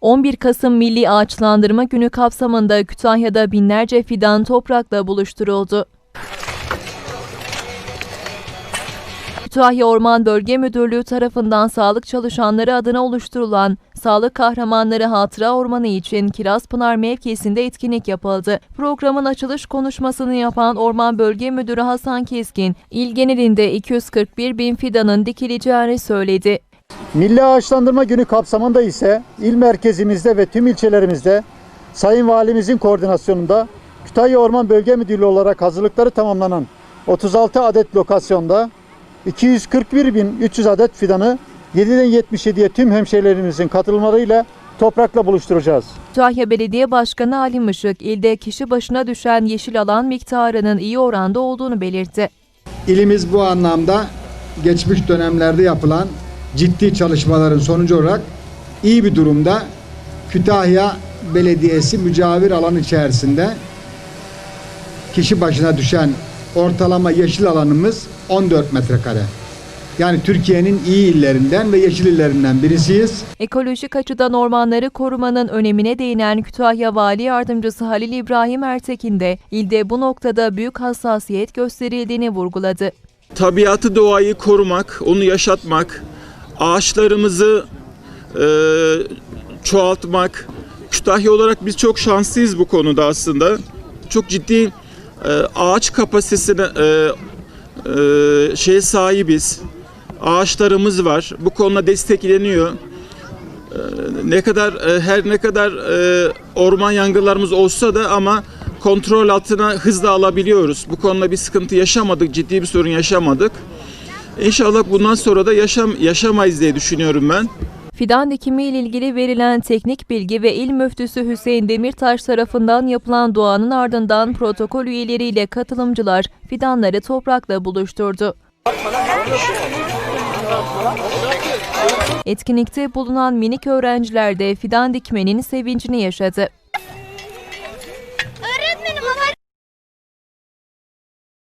11 Kasım Milli Ağaçlandırma Günü kapsamında Kütahya'da binlerce fidan toprakla buluşturuldu. Kütahya Orman Bölge Müdürlüğü tarafından sağlık çalışanları adına oluşturulan Sağlık Kahramanları Hatıra Ormanı için Kirazpınar mevkisinde etkinlik yapıldı. Programın açılış konuşmasını yapan Orman Bölge Müdürü Hasan Keskin, il genelinde 241 bin fidanın dikileceğini söyledi. Milli Ağaçlandırma Günü kapsamında ise il merkezimizde ve tüm ilçelerimizde Sayın Valimizin koordinasyonunda Kütahya Orman Bölge Müdürlüğü olarak hazırlıkları tamamlanan 36 adet lokasyonda 241.300 adet fidanı 7'den 77'ye tüm hemşehrilerimizin katılımlarıyla toprakla buluşturacağız. Kütahya Belediye Başkanı Ali Işık, ilde kişi başına düşen yeşil alan miktarının iyi oranda olduğunu belirtti. İlimiz bu anlamda geçmiş dönemlerde yapılan ciddi çalışmaların sonucu olarak iyi bir durumda. Kütahya Belediyesi mücavir alan içerisinde kişi başına düşen ortalama yeşil alanımız 14 metrekare. Yani Türkiye'nin iyi illerinden ve yeşil illerinden birisiyiz. Ekolojik açıdan ormanları korumanın önemine değinen Kütahya Vali Yardımcısı Halil İbrahim Ertekin de ilde bu noktada büyük hassasiyet gösterildiğini vurguladı. tabiatı doğayı korumak, onu yaşatmak, ağaçlarımızı e, çoğaltmak. Kütahya olarak biz çok şanslıyız bu konuda aslında. Çok ciddi e, ağaç kapasitesine e, e, şeye sahibiz. Ağaçlarımız var. Bu konuda destekleniyor. E, ne kadar e, her ne kadar e, orman yangınlarımız olsa da ama kontrol altına hızla alabiliyoruz. Bu konuda bir sıkıntı yaşamadık, ciddi bir sorun yaşamadık. İnşallah bundan sonra da yaşam yaşamayız diye düşünüyorum ben. Fidan dikimi ile ilgili verilen teknik bilgi ve il müftüsü Hüseyin Demirtaş tarafından yapılan duanın ardından protokol üyeleriyle katılımcılar fidanları toprakla buluşturdu. Etkinlikte bulunan minik öğrenciler de fidan dikmenin sevincini yaşadı.